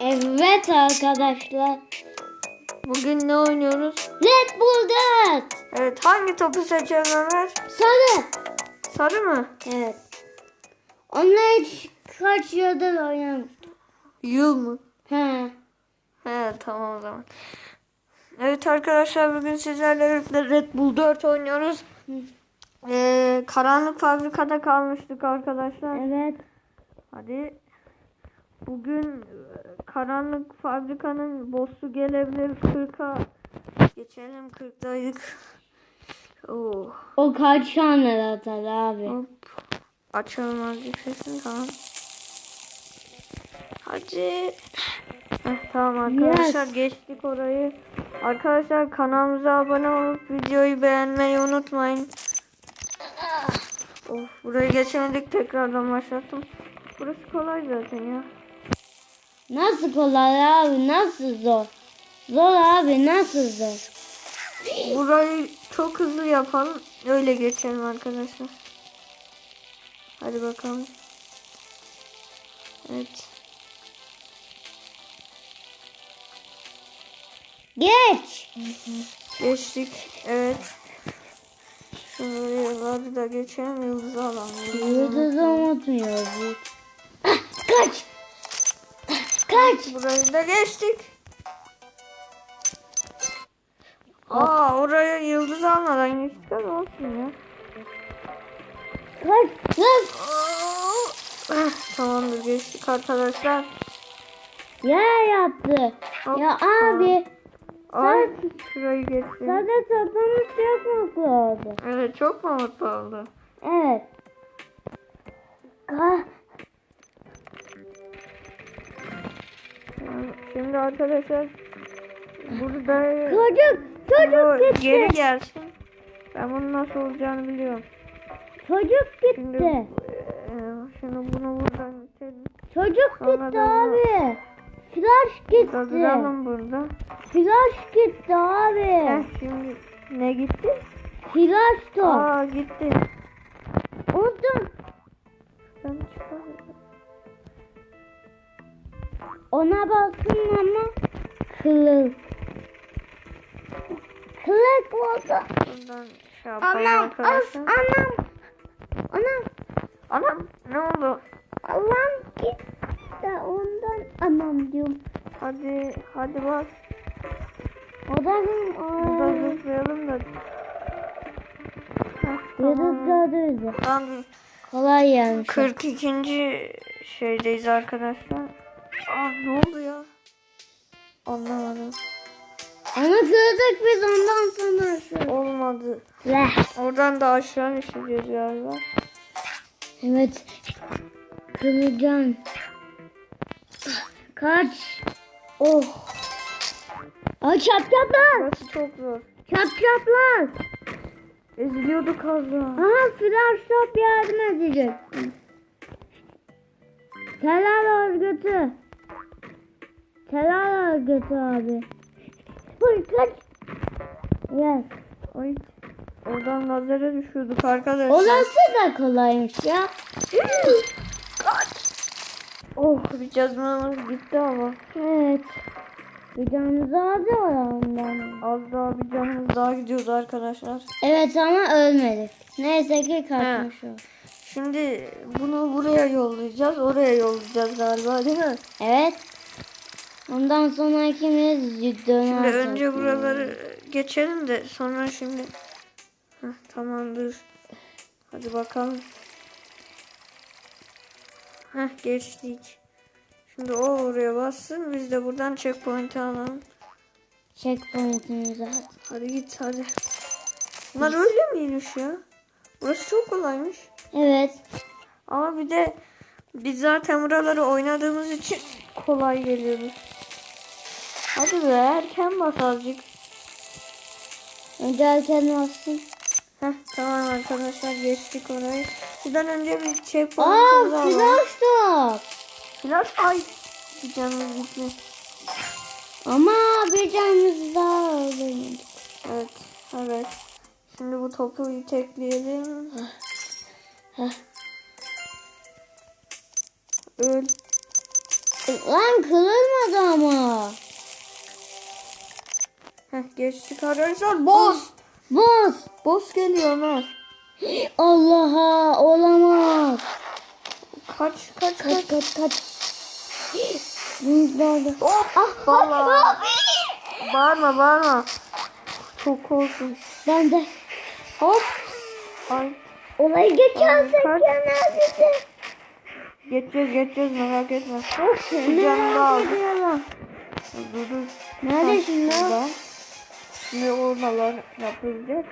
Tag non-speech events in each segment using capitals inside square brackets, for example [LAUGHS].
Evet arkadaşlar. Bugün ne oynuyoruz? Red Bull 4. Evet hangi topu seçelim Ömer? Sarı. Sarı mı? Evet. Onlar kaç yıldır oynamış. Yıl mı? He. He tamam o zaman. Evet arkadaşlar bugün sizlerle Red Bull 4 oynuyoruz. Ee, karanlık fabrikada kalmıştık arkadaşlar. Evet. Hadi. Bugün e, karanlık fabrikanın boss'u gelebilir 40'a. Geçelim 40'daydık. Oh. O kaç tane atar abi? Hop. Açalım arkadaşlar. Tamam. Hadi. Heh, tamam arkadaşlar geçtik orayı. Arkadaşlar kanalımıza abone olup videoyu beğenmeyi unutmayın. Of burayı geçemedik tekrardan başlattım. Burası kolay zaten ya. Nasıl kolay abi? Nasıl zor? Zor abi nasıl zor? Burayı çok hızlı yapalım. Öyle geçelim arkadaşlar. Hadi bakalım. Evet. Geç. Geçtik. Evet. Şuraları da geçelim. Yıldızı alalım. Yıldızı unutmuyoruz. Ah, Kaç. Kaç. Burayı da geçtik. Aa oraya yıldız almadan geçtik ama olsun ya. Kaç. Kaç. Ah, Tamamdır geçtik arkadaşlar. Ya yaptı. Hop, Ya abi. Ay şurayı geçtik. Sadece toplamış yapmak lazım. Evet çok mu mutlu oldu? Arkadaşlar burada çocuk. Çocuk gitti. geri gelsin. Ben bunun nasıl olacağını biliyorum. Çocuk Şimdi, gitti. e, şimdi bunu buradan itelim. Çocuk Sonra gitti abi. Flash gitti. Durduralım burada. Flash gitti Heh, abi. şimdi ne gitti? Flash top. Aa gitti. Orada Ben çıkamıyorum. Ona basın ama kılık. Kılık oldu. Şey Anam, arkadaşlar. anam. Anam, Anam ne oldu? Allah'ım gitti ondan anam diyorum. Hadi hadi bak. O da benim Burada zıplayalım da. Yıldızladı. Tamam. Kolay gelmiş. 42. şeydeyiz arkadaşlar. Aa ne oldu ya? Anlamadım. Ama kırdık biz ondan sonrası. Olmadı. Ve. Oradan da aşağı düşeceğiz galiba. Evet. Kırıcan. Kaç. Oh. Ay çap çaplar. Burası çok zor. Çap çaplar. Eziliyorduk az daha. Aha flash top yardım edecek. Helal örgütü. Helal örgütü abi. Buyur kaç. Yes. Ay. Oradan lazere düşüyorduk arkadaşlar. Orası da kolaymış ya. Oh bir cazmamız gitti ama. Evet. Bir canımızı aldı ondan. Az daha bir canımız daha gidiyordu arkadaşlar. Evet ama ölmedik. Neyse ki kaçmış o. Şimdi bunu buraya yollayacağız. Oraya yollayacağız galiba değil mi? Evet. Ondan sonra ikimiz döner. Şimdi önce buraları geçelim de sonra şimdi Heh, tamamdır. Hadi bakalım. Heh geçtik. Şimdi o oraya bassın. Biz de buradan checkpoint'i alalım. Checkpoint'imizi at. Hadi git hadi. Bunlar öyle miymiş ya? Burası çok kolaymış. Evet. Ama bir de biz zaten buraları oynadığımız için kolay geliyor. Hadi be erken bas azıcık. Önce erken olsun. Heh, tamam arkadaşlar geçtik orayı. Buradan önce bir Aa checkpoint'imizi alalım. flash top. Flash ay. Bir canımız gitti. Ama bir canımız daha oldu. Evet. Evet. Şimdi bu topu tekleyelim. Heh. Öl. Lan kırılmadı Heh, geçtik arkadaşlar. Boss. Boz. Boss geliyor Ömer. Allah'a olamaz. Kaç kaç kaç. Kaç kaç kaç. Buzlarda. Hop. Ah, Valla. [LAUGHS] Bağırma bağırma. Çok korktum. Ben de Hop. Ay. Kaç. yener bizi. Geçeceğiz geçeceğiz merak etme. Ne canını da aldım. ediyorum. Dur dur. Nerede şimdi? Şimdi oradalar yapılacak.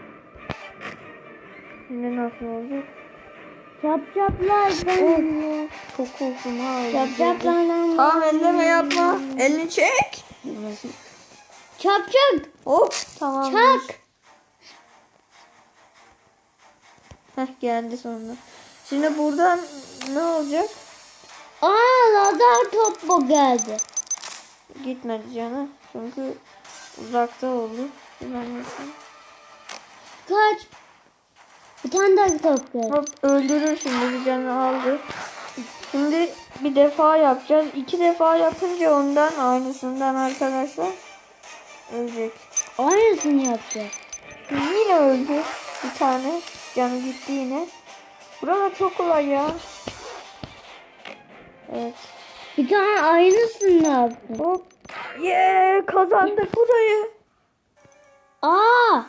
Şimdi nasıl olacak? Çap çaplar ben. Çok korktum ha. Çap çaplardan. Tamam elleme yapma. Elini çek. Çap çap. Hop. Tamam. Çak. Heh geldi sonunda. Şimdi buradan ne olacak? Aa lazer topu geldi. Gitmedi canı. Çünkü uzakta oldu. Yapayım. Kaç. Bir tane daha top geldi. Hop öldürür şimdi bir canı aldı. Şimdi bir defa yapacağız. İki defa yapınca ondan aynısından arkadaşlar ölecek. Aynısını yapacak. Yine öldü bir tane. Canı gitti yine. Burada çok kolay ya. Evet. Bir tane aynısını yaptı. Hop. Yeah, kazandık burayı. Aa.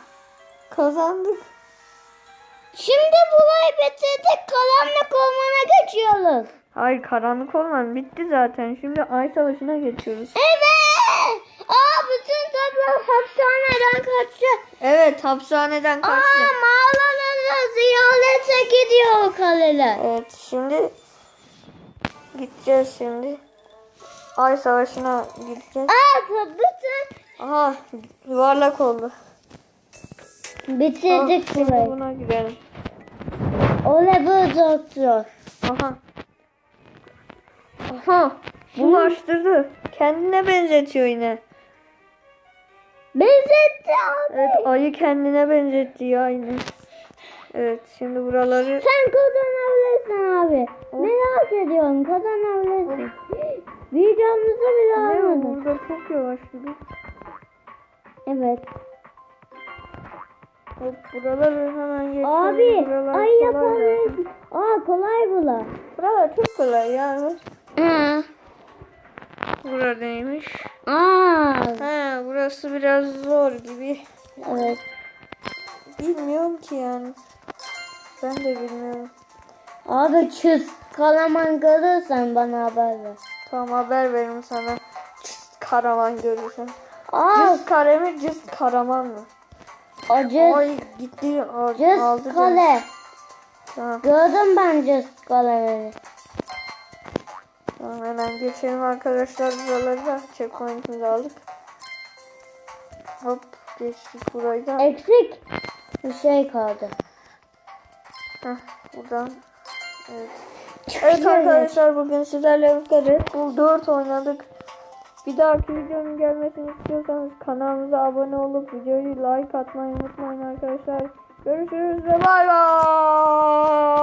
Kazandık. Şimdi burayı bitirdik. Karanlık ormana geçiyoruz. Hayır karanlık olmaz. Bitti zaten. Şimdi ay savaşına geçiyoruz. Evet. Aa bütün toplar hapishaneden kaçtı. Evet hapishaneden Aa kaçtı. mağaralara ziyarete gidiyor kaleler. Evet şimdi gideceğiz şimdi. Ay savaşına gideceğiz. Aa bütün Aha yuvarlak oldu. bitirdik Şimdi burayı. buna gidelim. Olay bu doktor. Aha. Aha. Bulaştırdı. Kendine benzetiyor yine. Benzetti abi. Evet ayı kendine benzetti ya yine. Evet şimdi buraları Sen kazanabilirsin abi. Merak ediyorum kazanabilirsin. Videomuzu bile ne almadım. burada çok yavaşladı. Evet. Hop buraları hemen geçelim. Abi Buralar ay zaten. Aa kolay bula. Buralar çok kolay yani. Aa. Burada neymiş? Aa. Ha burası biraz zor gibi. Evet. Bilmiyorum ki yani. Ben de bilmiyorum. Abi çüz kalaman görürsen bana haber ver. Tamam haber veririm sana. Cız karaman görürsen. Aa Cız kare mi cız karaman mı? o cüz, Ay gitti al- aldı cüz canım. kale. Tamam, Gördüm ben cüz kaleleri. tamam hemen geçelim arkadaşlar buraları da. Checkpoint'imizi aldık. Hop geçtik burayı da. Eksik bir şey kaldı. Heh, buradan. Evet. Evet arkadaşlar bugün sizlerle birlikte Red Bull 4 oynadık. Bir dahaki videonun gelmesini istiyorsanız kanalımıza abone olup videoyu like atmayı unutmayın arkadaşlar. Görüşürüz ve bay bay.